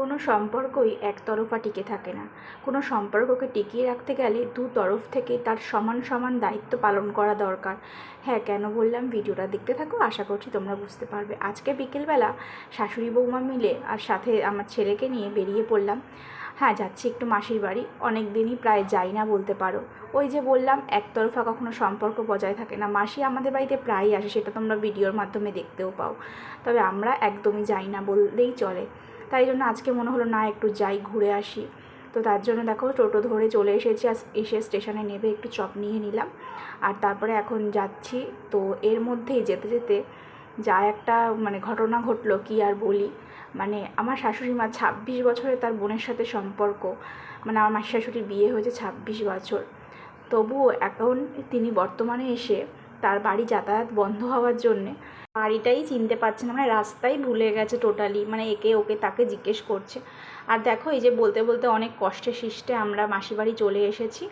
কোনো সম্পর্কই একতরফা টিকে থাকে না। কোনো সম্পর্ককে টিকিয়ে রাখতে গেলে দু তরফ থেকে তার সমান সমান দায়িত্ব পালন করা দরকার। হ্যাঁ কেন বললাম? ভিডিওটা দেখতে থাকো, আশা করছি তোমরা বুঝতে পারবে। আজকে বিকেলবেলা শাশুড়ি বৌমা মিলে আর সাথে আমার ছেলেকে নিয়ে বেরিয়ে পড়লাম। হ্যাঁ যাচ্ছি একটু মাসির বাড়ি। অনেক দিনই প্রায় যাই না বলতে পারো। ওই যে বললাম, একতরফা কখনো সম্পর্ক বজায় থাকে না। মাসি আমাদের বাড়িতে প্রায়ই আসে, সেটা তোমরা ভিডিওর মাধ্যমে দেখতেও পাও। তবে আমরা একদমই যাই না বললেই চলে। তাই জন্য আজকে মনে হলো না একটু যাই, ঘুরে আসি। তো তার জন্য দেখো টোটো ধরে চলে এসেছি আর এসে স্টেশনে নেবে, একটু চপ নিয়ে নিলাম। আর তারপরে এখন যাচ্ছি। তো এর মধ্যেই যেতে যেতে যা একটা মানে ঘটনা ঘটলো, কি আর বলি? মানে আমার শাশুড়ি মা ছাব্বিশ বছরে তার বোনের সাথে সম্পর্ক। মানে আমার মাসি শাশুড়ির বিয়ে হয়েছে ছাব্বিশ বছর। তবুও এখন তিনি বর্তমানে এসে তার বাড়ি যাতায়াত বন্ধ হওয়ার জন্যে। বাড়িটাই চিনতে পারছে না মানে রাস্তাই ভুলে গেছে টোটালি মানে একে ওকে তাকে জিজ্ঞেস করছে। আর দেখো, এই যে বলতে বলতে অনেক কষ্টে সৃষ্টে আমরা মাসি বাড়ি চলে এসেছি।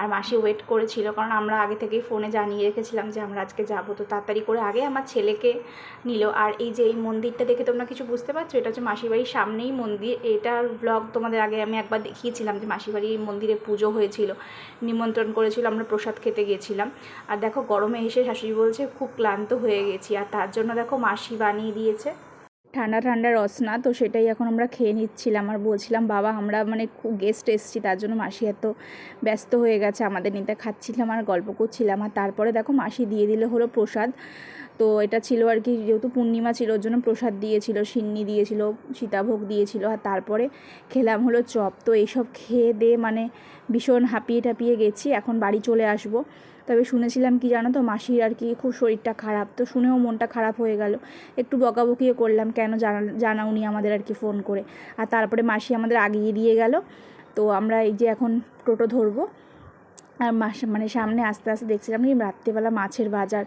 আর মাসি ওয়েট করেছিল, কারণ আমরা আগে থেকেই ফোনে জানিয়ে রেখেছিলাম যে আমরা আজকে যাব। তো তাড়াতাড়ি করে আগে আমার ছেলেকে নিল। আর এই যে এই মন্দিরটা দেখে তোমরা কিছু বুঝতে পারছ? এটা হচ্ছে মাসির বাড়ির সামনেই মন্দির। এটার ব্লগ তোমাদের আগে আমি একবার দেখিয়েছিলাম যে মাসির বাড়ির মন্দিরে পুজো হয়েছিল। নিমন্ত্রণ করেছিল, আমরা প্রসাদ খেতে গিয়েছিলাম আর দেখো, গরমে এসে শাশুড়ি বলছে খুব ক্লান্ত হয়ে গেছি। আর তার জন্য দেখো মাসি বানিয়ে দিয়েছে। ঠান্ডা ঠান্ডা রসনা তো সেটাই এখন আমরা খেয়ে নিচ্ছিলাম আর বলছিলাম, বাবা, আমরা মানে খুব গেস্ট এসেছি, তার জন্য মাসি এত ব্যস্ত হয়ে গেছে, আমাদের নিতে খাচ্ছিলাম আর গল্প করছিলাম। আর তারপরে দেখো মাসি দিয়ে দিলে হলো প্রসাদ। তো এটা ছিল আর কি, যেহেতু পূর্ণিমা ছিল, ওর জন্য প্রসাদ দিয়েছিল, সিন্নি দিয়েছিল, সীতাভোগ দিয়েছিল, আর তারপরে খেলাম হলো চপ। তো এইসব খেয়ে দিয়ে মানে ভীষণ হাঁপিয়ে টাপিয়ে গেছি, এখন বাড়ি চলে আসব। তবে শুনেছিলাম কি জানো তো, মাসির আর কি খুব শরীরটা খারাপ, তো শুনেও মনটা খারাপ হয়ে গেল। একটু বকাবকিও করলাম কেন জানা জানাউনি আমাদের আর কি ফোন করে। আর তারপরে মাসি আমাদের আগিয়ে দিয়ে গেল। তো আমরা এই যে এখন টোটো ধরবো। মানে সামনে আস্তে আস্তে দেখছিলাম কি রাত্রিবেলা মাছের বাজার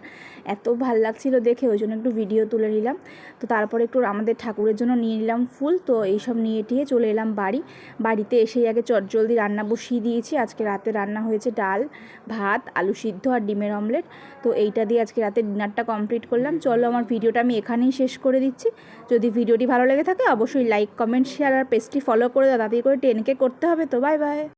এত ভালো লাগছিল দেখে, ওই জন্য একটু ভিডিও তুলে নিলাম। তো তারপরে একটু আমাদের ঠাকুরের জন্য নিয়ে নিলাম ফুল। তো এইসব নিয়ে টিয়ে চলে এলাম বাড়ি। বাড়িতে এসেই আগে চটজলদি রান্না বসিয়ে দিয়েছি। আজকে রাতে রান্না হয়েছে ডাল, ভাত, আলু সিদ্ধ আর ডিমের অমলেট। তো এইটা দিয়ে আজকে রাতে ডিনারটা কমপ্লিট করলাম। চলো আমার ভিডিওটা আমি এখানেই শেষ করে দিচ্ছি। যদি ভিডিওটি ভালো লেগে থাকে, অবশ্যই লাইক, কমেন্ট, শেয়ার আর পেজটি ফলো করে দাও। তাড়াতাড়ি করে টেনকে করতে হবে। তো বাই বাই।